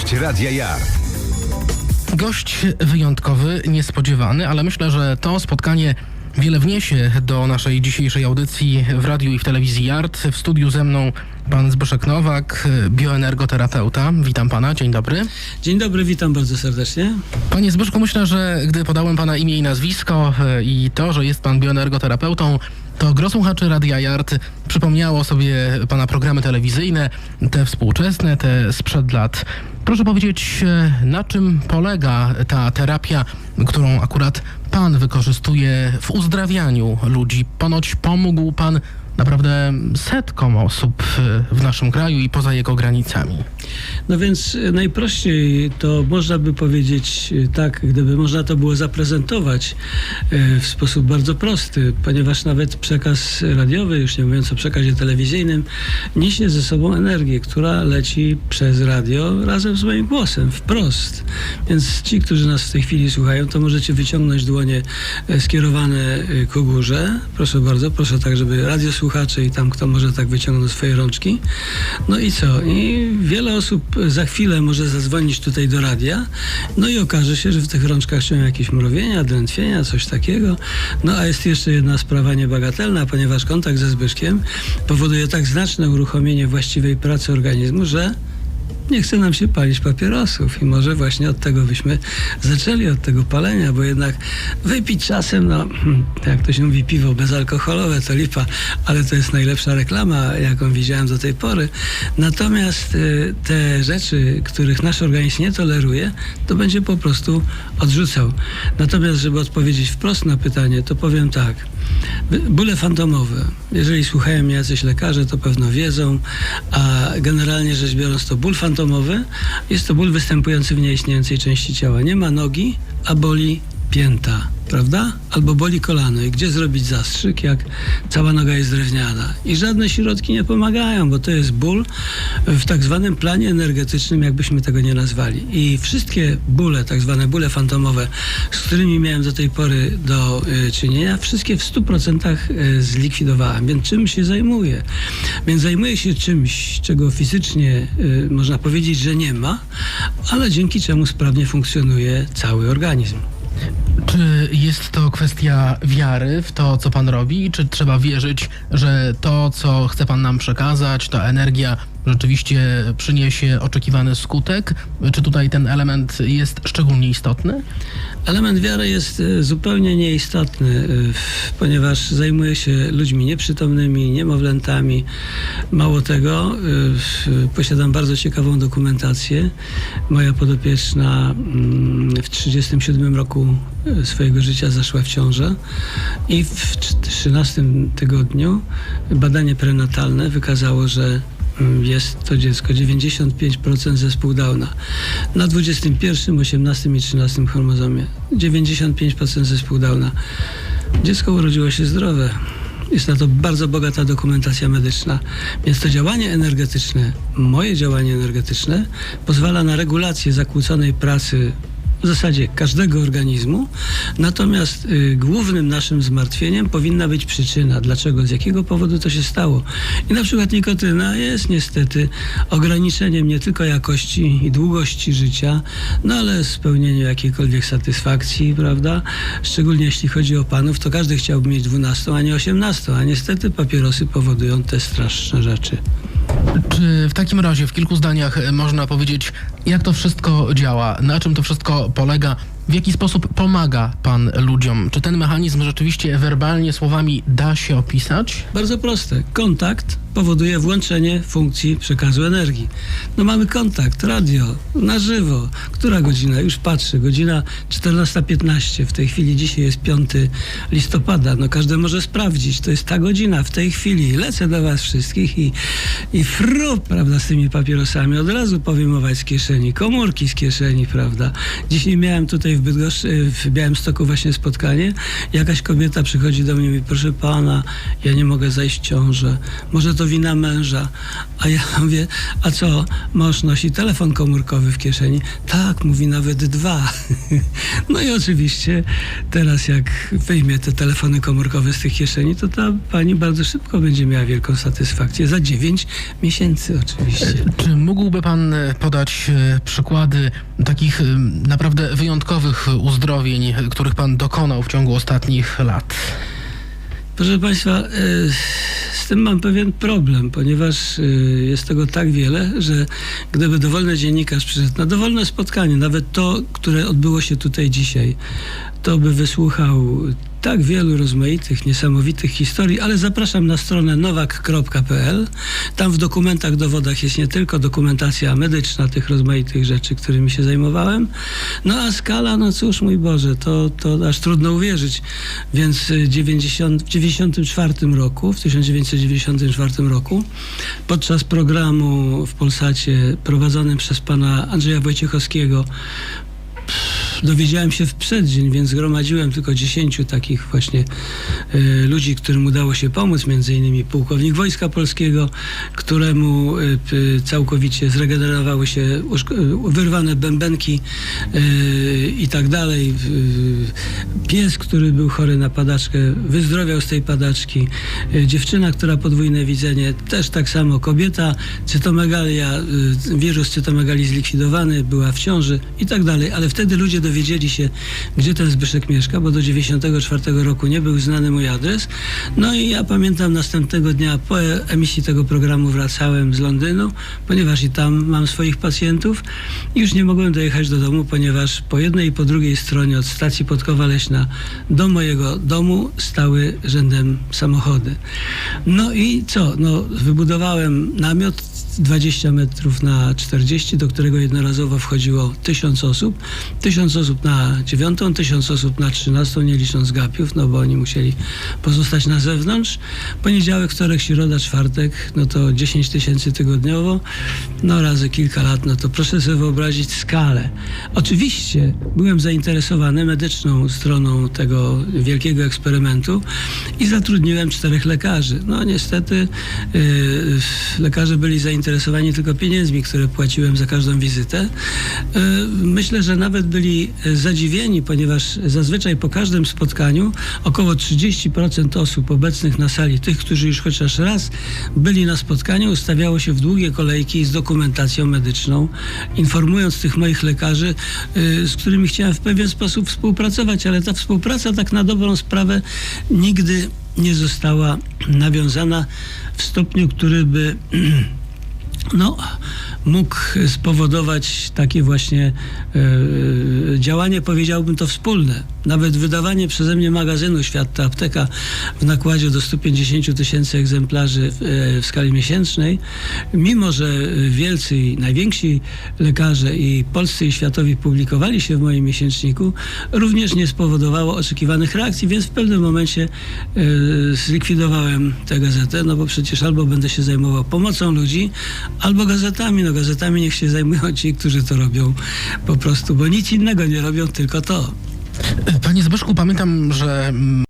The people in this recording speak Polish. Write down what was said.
Gość Radia Jar. Gość wyjątkowy, niespodziewany, ale myślę, że to spotkanie wiele wniesie do naszej dzisiejszej audycji w radiu i w telewizji Yard. W studiu ze mną pan Zbyszek Nowak, bioenergoterapeuta. Witam pana, dzień dobry. Dzień dobry, witam bardzo serdecznie. Panie Zbyszku, myślę, że gdy podałem pana imię i nazwisko e, i to, że jest pan bioenergoterapeutą, to gro słuchaczy Radia Yard przypomniało sobie pana programy telewizyjne, te współczesne, te sprzed lat. Proszę powiedzieć, e, na czym polega ta terapia, którą akurat pan wykorzystuje w uzdrawianiu ludzi? Ponoć pomógł pan naprawdę setkom osób w naszym kraju i poza jego granicami. No więc e, najprościej to można by powiedzieć e, tak, gdyby można to było zaprezentować e, w sposób bardzo prosty, ponieważ nawet przekaz radiowy, już nie mówiąc o przekazie telewizyjnym, niesie ze sobą energię, która leci przez radio razem z moim głosem, wprost. Więc ci, którzy nas w tej chwili słuchają, to możecie wyciągnąć dłonie skierowane ku górze. Proszę bardzo, proszę tak, żeby radiosłuchacze i tam kto może tak wyciągną swoje rączki. No i co? I wiele osób za chwilę może zadzwonić tutaj do radia, no i okaże się, że w tych rączkach są jakieś mrowienia, drętwienia, coś takiego. No a jest jeszcze jedna sprawa niebagatelna, ponieważ kontakt ze Zbyszkiem powoduje tak znaczne uruchomienie właściwej pracy organizmu, że nie chce nam się palić papierosów i może właśnie od tego byśmy zaczęli, od tego palenia, bo jednak wypić czasem, no jak to się mówi, piwo bezalkoholowe to lipa, ale to jest najlepsza reklama, jaką widziałem do tej pory. Natomiast y, te rzeczy, których nasz organizm nie toleruje, to będzie po prostu odrzucał. Natomiast, żeby odpowiedzieć wprost na pytanie, to powiem tak. Bóle fantomowe. Jeżeli słuchają mnie jacyś lekarze, to pewno wiedzą, a generalnie rzecz biorąc to ból fantomowy jest to ból występujący w nieistniejącej części ciała. Nie ma nogi, a boli pięta, prawda? Albo boli kolano. I gdzie zrobić zastrzyk, jak cała noga jest drewniana? I żadne środki nie pomagają, bo to jest ból w tak zwanym planie energetycznym, jakbyśmy tego nie nazwali. I wszystkie bóle, tak zwane bóle fantomowe, z którymi miałem do tej pory do y, czynienia, wszystkie w 100% y, zlikwidowałem. Więc czym się zajmuję? Więc zajmuję się czymś, czego fizycznie y, można powiedzieć, że nie ma, ale dzięki czemu sprawnie funkcjonuje cały organizm. Czy jest to kwestia wiary w to, co pan robi? Czy trzeba wierzyć, że to, co chce pan nam przekazać, ta energia rzeczywiście przyniesie oczekiwany skutek? Czy tutaj ten element jest szczególnie istotny? Element wiary jest e, zupełnie nieistotny, e, ponieważ zajmuje się ludźmi nieprzytomnymi, niemowlętami. Mało tego, e, posiadam bardzo ciekawą dokumentację. Moja podopieczna mm, w 37 roku swojego życia zaszła w ciążę i w 13 tygodniu badanie prenatalne wykazało, że mm, jest to dziecko 95% zespół Downa. Na 21, 18 i 13 chromozomie 95% zespół Downa. Dziecko urodziło się zdrowe. Jest na to bardzo bogata dokumentacja medyczna. Więc to działanie energetyczne, moje działanie energetyczne, pozwala na regulację zakłóconej pracy w zasadzie każdego organizmu. Natomiast y, głównym naszym zmartwieniem powinna być przyczyna. Dlaczego, z jakiego powodu to się stało. I na przykład nikotyna jest niestety ograniczeniem nie tylko jakości i długości życia, no ale spełnieniu jakiejkolwiek satysfakcji, prawda? Szczególnie jeśli chodzi o panów, to każdy chciałby mieć 12, a nie 18, a niestety papierosy powodują te straszne rzeczy. Czy w takim razie w kilku zdaniach e, można powiedzieć, jak to wszystko działa, na czym to wszystko polega, w jaki sposób pomaga pan ludziom? Czy ten mechanizm rzeczywiście werbalnie słowami da się opisać? Bardzo proste. Kontakt powoduje włączenie funkcji przekazu energii. No mamy kontakt, radio, na żywo. Która godzina? Już patrzę. Godzina 14.15. W tej chwili dzisiaj jest 5 listopada. No każdy może sprawdzić. To jest ta godzina w tej chwili. Lecę do was wszystkich i, i fru, prawda, z tymi papierosami. Od razu powyjmować z kieszeni, komórki z kieszeni, prawda. Dzisiaj miałem tutaj w Bydgoszczy, w Białymstoku właśnie spotkanie. Jakaś kobieta przychodzi do mnie i mówi, proszę pana, ja nie mogę zajść w ciążę. Może to wina męża. A ja mówię, a co, mąż nosi telefon komórkowy w kieszeni? Tak, mówi nawet dwa. No i oczywiście teraz jak wyjmie te telefony komórkowe z tych kieszeni, to ta pani bardzo szybko będzie miała wielką satysfakcję. Za 9 miesięcy oczywiście. Czy mógłby pan e, podać e, przykłady takich e, naprawdę wyjątkowych uzdrowień, których pan dokonał w ciągu ostatnich lat? Proszę Państwa, e, z tym mam pewien problem, ponieważ e, jest tego tak wiele, że gdyby dowolny dziennikarz przyszedł na dowolne spotkanie, nawet to, które odbyło się tutaj dzisiaj, to by wysłuchał tak wielu rozmaitych, niesamowitych historii, ale zapraszam na stronę nowak.pl. Tam w dokumentach, dowodach jest nie tylko dokumentacja medyczna tych rozmaitych rzeczy, którymi się zajmowałem, no a skala, no cóż, mój Boże, to, to aż trudno uwierzyć. Więc y, 90, w 94 roku, w 1994 roku, podczas programu w Polsacie prowadzonym przez pana Andrzeja Wojciechowskiego, dowiedziałem się w przeddzień, więc zgromadziłem tylko 10 takich właśnie y, ludzi, którym udało się pomóc, między innymi pułkownik Wojska Polskiego, któremu y, całkowicie zregenerowały się y, wyrwane bębenki y, i tak dalej. Pies, który był chory na padaczkę, wyzdrowiał z tej padaczki. Dziewczyna, która podwójne widzenie, też tak samo. Kobieta, cytomegalia, wirus cytomegalii zlikwidowany, była w ciąży i tak dalej. Ale wtedy ludzie dowiedzieli się, gdzie ten Zbyszek mieszka, bo do 94 roku nie był znany mój adres. No i ja pamiętam następnego dnia po emisji tego programu wracałem z Londynu, ponieważ i tam mam swoich pacjentów. Już nie mogłem dojechać do domu, ponieważ po jednej i po drugiej stronie od stacji Podkowa Leśna do mojego domu stały rzędem samochody. No i co? No, wybudowałem namiot 20 metrów na 40, do którego jednorazowo wchodziło 1000 osób. 1000 osób na 9, 1000 osób na 13, nie licząc gapiów, no bo oni musieli pozostać na zewnątrz. Poniedziałek, wtorek, środa, czwartek, no to 10 tysięcy tygodniowo, no razy kilka lat, no to proszę sobie wyobrazić skalę. Oczywiście byłem zainteresowany medyczną stroną tego wielkiego eksperymentu i zatrudniłem czterech lekarzy. No niestety yy, lekarze byli zainteresowani tylko pieniędzmi, które płaciłem za każdą wizytę. Yy, myślę, że nawet byli e, zadziwieni, ponieważ zazwyczaj po każdym spotkaniu około 30% osób obecnych na sali, tych, którzy już chociaż raz byli na spotkaniu, ustawiało się w długie kolejki z dokumentacją medyczną, informując tych moich lekarzy, y, z którymi chciałem w pewien sposób współpracować, ale ta współpraca tak na dobrą sprawę nigdy nie została nawiązana w stopniu, który by no, mógł spowodować takie właśnie e, działanie, powiedziałbym to wspólne. Nawet wydawanie przeze mnie magazynu Świat apteka w nakładzie do 150 tysięcy egzemplarzy w, e, w skali miesięcznej, mimo że wielcy i najwięksi lekarze i polscy i światowi publikowali się w moim miesięczniku, również nie spowodowało oczekiwanych reakcji, więc w pewnym momencie e, zlikwidowałem tę gazetę, no bo przecież albo będę się zajmował pomocą ludzi, albo gazetami. No gazetami niech się zajmują ci, którzy to robią po prostu, bo nic innego nie robią, tylko to. Panie Zbyszku, pamiętam, że mm,